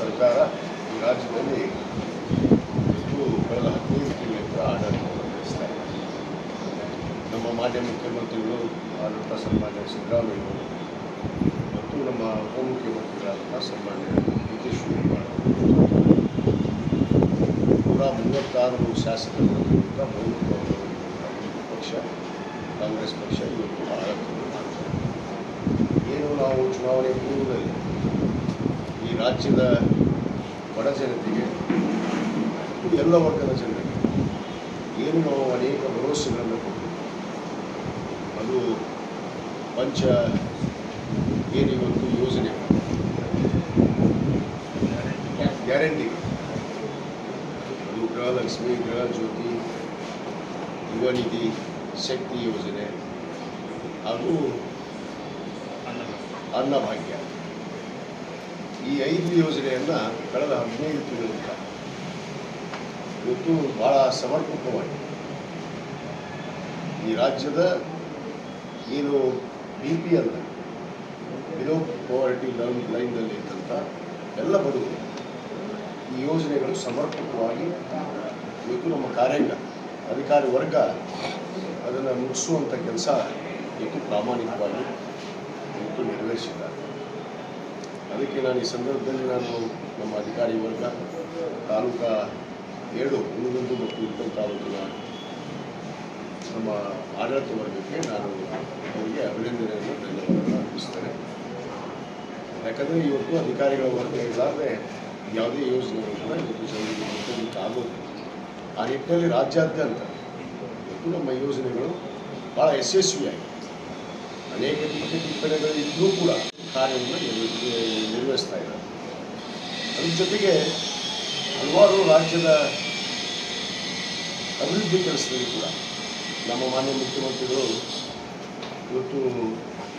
ಸರ್ಕಾರ ಈ ರಾಜ್ಯದಲ್ಲಿ ಇವತ್ತು ಕಳೆದ ಹದಿನೈದು ತಿಂಗಳಿಂದ ಆಡಳಿತವನ್ನು ನಡೆಸ್ತಾ ಇದೆ. ನಮ್ಮ ಮಾನ್ಯ ಮುಖ್ಯಮಂತ್ರಿಗಳು ಆಡಳಿತ ಸನ್ಮಾನ್ಯ ಸಿದ್ದರಾಮಯ್ಯವರು ಮತ್ತು ನಮ್ಮ ಉಪಮುಖ್ಯಮಂತ್ರಿಗಳಾದಂಥ ಸನ್ಮಾನ್ಯ ಡಿ ಕೆ ಶಿವಕುಮಾರ್ ಅವರು. ನೂರ ಮೂವತ್ತಾರು ಶಾಸಕರುಗಳಿಂದ ಬಹುಮತವನ್ನು ಹೊಂದಿರುವಂಥ ಪಕ್ಷ, ಕಾಂಗ್ರೆಸ್ ಪಕ್ಷ ಇವತ್ತು ಆಡಳಿತವನ್ನು ಮಾಡ್ತಾರೆ ಏನು ನಾವು ಚುನಾವಣೆ ಪೂರ್ವದಲ್ಲಿ ಈ ರಾಜ್ಯದ ಬಡ ಜನತೆಗೆ ಎಲ್ಲ ವರ್ಗದ ಜನರಿಗೆ ಏನು ನಾವು ಅನೇಕ ಭರವಸೆಗಳನ್ನು ಅದು ಪಂಚ ಏನಿವತ್ತು ಯೋಜನೆ. ಗ್ಯಾರಂಟಿ. ಅದು ಗೃಹಲಕ್ಷ್ಮಿ ಗೃಹ ಜ್ಯೋತಿ, ಯುವ ನಿಧಿ, ಶಕ್ತಿ ಯೋಜನೆ ಹಾಗೂ ಅನ್ನಭಾಗ್ಯ ಈ ಐದು ಯೋಜನೆಯನ್ನು ಕಳೆದ ಹದಿನೈದು ತಿಂಗಳಿಂದ ಇವತ್ತು ಭಾಳ ಸಮರ್ಪಕವಾಗಿ ಈ ರಾಜ್ಯದ ಏನು B P L below poverty line line ಇದ್ದಂಥ ಎಲ್ಲ ಬಡವರು ಈ ಯೋಜನೆಗಳು ಸಮರ್ಪಕವಾಗಿ ಇವತ್ತು ನಮ್ಮ ಕಾರ್ಯಾಂಗ ಅಧಿಕಾರಿ ವರ್ಗ ಅದನ್ನು ಮುಗಿಸುವಂಥ ಕೆಲಸ ಇವತ್ತು ಪ್ರಾಮಾಣಿಕವಾಗಿ ಇವತ್ತು ನೆರವೇರಿಸಿದ್ದಾರೆ. ಅದಕ್ಕೆ ನಾನು ಈ ಸಂದರ್ಭದಲ್ಲಿ ನಾನು ನಮ್ಮ ಅಧಿಕಾರಿ ವರ್ಗ, ತಾಲೂಕಾ ಏಳು ಹುಣಗುಂದು ಮತ್ತು ಉತ್ತಮ ತಾಲೂಕಿನ ನಮ್ಮ ಆಡಳಿತ ವರ್ಗಕ್ಕೆ ನಾನು ಅವರಿಗೆ ಅಭಿನಂದನೆಯನ್ನು ಧನ್ಯವಾದಗಳನ್ನು ಅರ್ಪಿಸ್ತೇನೆ ಯಾಕಂದರೆ ಇವತ್ತು ಅಧಿಕಾರಿಗಳ ವರ್ಗ ಇರಲಾರ್ದೆ ಯಾವುದೇ ಯೋಜನೆಗಳು ಕೂಡ ಇವತ್ತು ಜನರಿಗೆ ಆಗೋದು ಆ ನಿಟ್ಟಿನಲ್ಲಿ ರಾಜ್ಯಾದ್ಯಂತ ಇವತ್ತು ನಮ್ಮ ಯೋಜನೆಗಳು ಭಾಳ ಯಶಸ್ವಿಯಾಗಿ ಅನೇಕ ಟಿಪ್ಪಣಿಗಳು ಇದ್ದರೂ ಕೂಡ ಕಾರ್ಯವನ್ನು ನಿರ್ವ- ನಿರ್ವಹಿಸ್ತಾ ಇದ್ದಾರೆ. ಅದ್ರ ಜೊತೆಗೆ ಹಲವಾರು ರಾಜ್ಯದ ಅಭಿವೃದ್ಧಿ ಕೆಲಸದಲ್ಲಿ ಕೂಡ ನಮ್ಮ ಮಾನ್ಯ ಮುಖ್ಯಮಂತ್ರಿಗಳು ಇವತ್ತು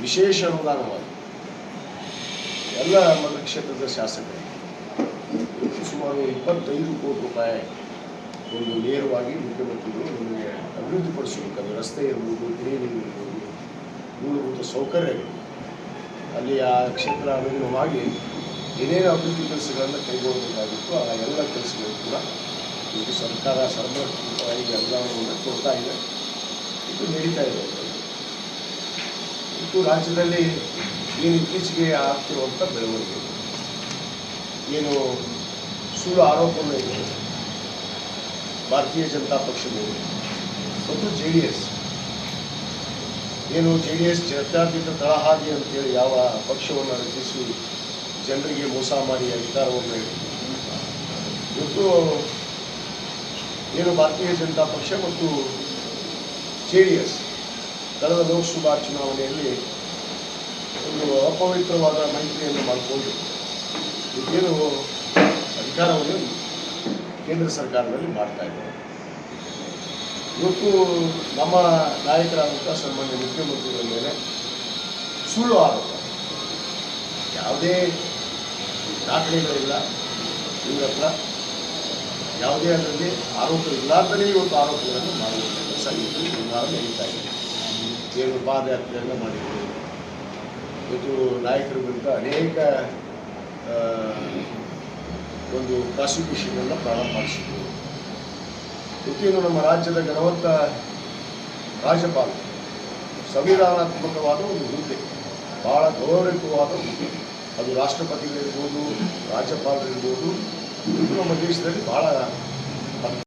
ವಿಶೇಷ ಅನುದಾನವಾಗಿ ಎಲ್ಲ ಮತಕ್ಷೇತ್ರದ ಶಾಸಕರಿಗೆ ಇವತ್ತು ಸುಮಾರು ಇಪ್ಪತ್ತೈದು ಕೋಟಿ ರೂಪಾಯಿ ಒಂದು ನೇರವಾಗಿ ಮುಖ್ಯಮಂತ್ರಿಗಳು ನಮಗೆ ಅಭಿವೃದ್ಧಿಪಡಿಸಬೇಕಾದ್ರೆ ರಸ್ತೆ ಇರ್ಬೋದು ನೀರು ಇರ್ಬೋದು ಮೂಲಭೂತ ಸೌಕರ್ಯಗಳು ಅಲ್ಲಿ ಆ ಕ್ಷೇತ್ರ ಅನುಗುಣವಾಗಿ ಏನೇನು ಅಭಿವೃದ್ಧಿ ಕೆಲಸಗಳನ್ನು ಕೈಗೊಳ್ಳಬೇಕಾಗಿತ್ತು ಆ ಎಲ್ಲ ಕೆಲಸಗಳು ಕೂಡ ಇದು ಸರ್ಕಾರ ಸರ್ವತೋಮುಖವಾಗಿ ಅನುದಾನವನ್ನು ಕೊಡ್ತಾ ಇದೆ. ಇದು ನಡೀತಾ ಇದೆ. ಇದು ರಾಜ್ಯದಲ್ಲಿ ಏನು ಇತ್ತೀಚೆಗೆ ಆಗ್ತಿರುವಂಥ ಬೆಳವಣಿಗೆ. ಏನು ಸುಳ್ಳು ಆರೋಪಗಳು ಇದೆ ಭಾರತೀಯ ಜನತಾ ಪಕ್ಷದವರು ಮತ್ತು ಜೆ ಡಿ ಎಸ್ ಏನು ಜೆ ಡಿ ಎಸ್ ಜಾತ್ಯತೀತ ತಳಹಾದಿ ಅಂತೇಳಿ ಯಾವ ಪಕ್ಷವನ್ನು ರಚಿಸಿ ಜನರಿಗೆ ಮೋಸ ಮಾಡಿ ಅಧಿಕಾರವನ್ನು ಇವತ್ತು ಏನು ಭಾರತೀಯ ಜನತಾ ಪಕ್ಷ ಮತ್ತು ಜೆ ಡಿ ಎಸ್ ಕಳೆದ ಲೋಕಸಭಾ ಚುನಾವಣೆಯಲ್ಲಿ ಒಂದು ಅಪವಿತ್ರವಾದ ಮೈತ್ರಿಯನ್ನು ಮಾಡಿಕೊಂಡು ಇದೇನು ಅಧಿಕಾರವನ್ನು ಕೇಂದ್ರ ಸರ್ಕಾರದಲ್ಲಿ ಮಾಡ್ತಾ ಇದ್ದಾರೆ. ಇವತ್ತು ನಮ್ಮ ನಾಯಕರಾದಂಥ ಸನ್ಮಾನ್ಯ ಮುಖ್ಯಮಂತ್ರಿಗಳ ಮೇಲೆ ಸುಳ್ಳು ಆರೋಪ. ಯಾವುದೇ ದಾಖಲೆಗಳಿಲ್ಲ ಇವ್ರ ಹತ್ರ, ಯಾವುದೇ ಅದರಲ್ಲಿ ಆರೋಪ ಇಲ್ಲಾರ್ದೇ ಇವತ್ತು ಆರೋಪಗಳನ್ನು ಮಾಡುವಂಥ ಕೆಲಸ ಇವತ್ತು ಸುಮಾರು ನಡೀತಾ ಇದೆ. ಏನು ಪಾದಯಾತ್ರೆಯನ್ನು ಮಾಡಿದ್ರು. ಇವತ್ತು ನಾಯಕರ ವಿರುದ್ಧ ಅನೇಕ ಒಂದು ಪ್ರಾರಂಭ ಇವತ್ತೇನು ನಮ್ಮ ರಾಜ್ಯದ ಗಣವಂತ ರಾಜ್ಯಪಾಲ ಸಂವಿಧಾನಾತ್ಮಕವಾದ ಒಂದು ಹುದ್ದೆ, ಬಹಳ ಗೌರವಯುತವಾದ ಹುದ್ದೆ. ಅದು ರಾಷ್ಟ್ರಪತಿಗಳಿರ್ಬೋದು, ರಾಜ್ಯಪಾಲರಿರ್ಬೋದು, ಇದು ನಮ್ಮ ದೇಶದಲ್ಲಿ ಬಹಳ